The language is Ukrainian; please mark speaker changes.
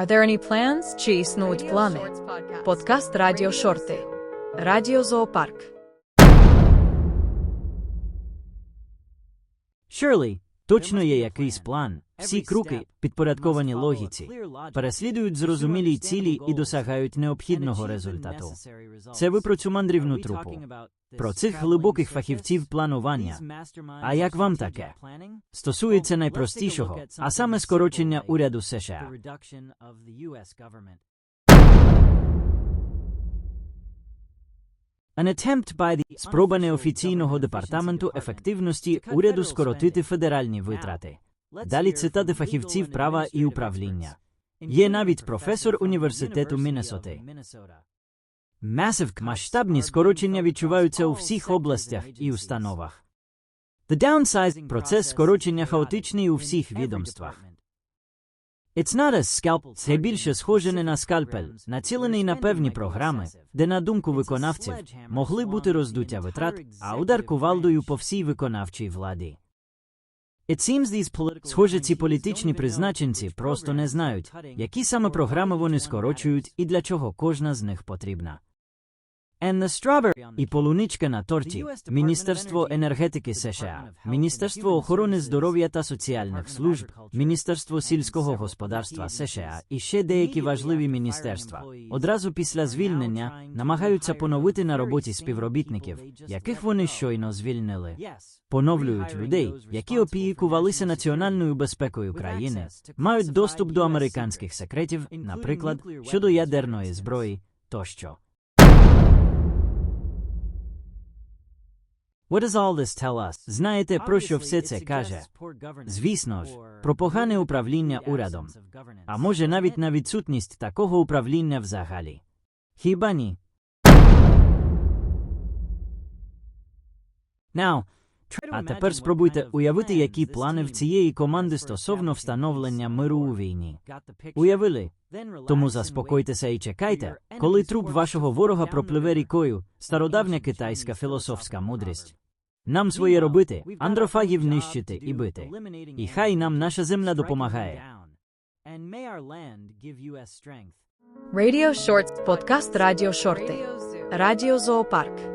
Speaker 1: Are there any plans? Чи існують плани? Подкаст Радіо Шорти. Радіо Зоопарк.
Speaker 2: Surely, точно є якийсь план. Всі кроки, підпорядковані логіці, переслідують зрозумілі цілі і досягають необхідного результату. Це ви про цю мандрівну трупу. Про цих глибоких фахівців планування. А як вам таке? Стосується найпростішого, а саме скорочення уряду США. An attempt спроба неофіційного департаменту ефективності уряду скоротити федеральні витрати. Далі цитати фахівців права і управління. Є навіть професор університету Міннесоти. Massive масштабні скорочення відчуваються у всіх областях і установах. The downsizing – процес скорочення хаотичний у всіх відомствах. It's not a scalpel – це більше схоже не на скальпель, націлений на певні програми, де, на думку виконавців, могли бути роздуття витрат, а удар кувалдою по всій виконавчій владі. Схоже, ці політичні призначенці просто не знають, які саме програми вони скорочують і для чого кожна з них потрібна. And the strawberry і полуничка на торті. Міністерство енергетики США, Міністерство охорони здоров'я та соціальних служб, Міністерство сільського господарства США і ще деякі важливі міністерства. одразу після звільнення намагаються поновити на роботі співробітників, яких вони щойно звільнили. Поновлюють людей, які опікувалися національною безпекою країни, мають доступ до американських секретів, наприклад, щодо ядерної зброї тощо. What does all this tell us? Знаєте, про що все це каже? Звісно ж, про погане управління урядом. А може навіть на відсутність такого управління взагалі. Хіба ні? Now, а тепер спробуйте уявити, які плани в цієї команди стосовно встановлення миру у війні. Уявили? Тому заспокойтеся і чекайте, коли труп вашого ворога пропливе рікою, стародавня китайська філософська мудрість. Нам своє робити, андрофагів нищити і бити. І хай нам наша земля допомагає.
Speaker 1: Radio Shorts. Подкаст Радіо Шорти. Радіо Зоопарк.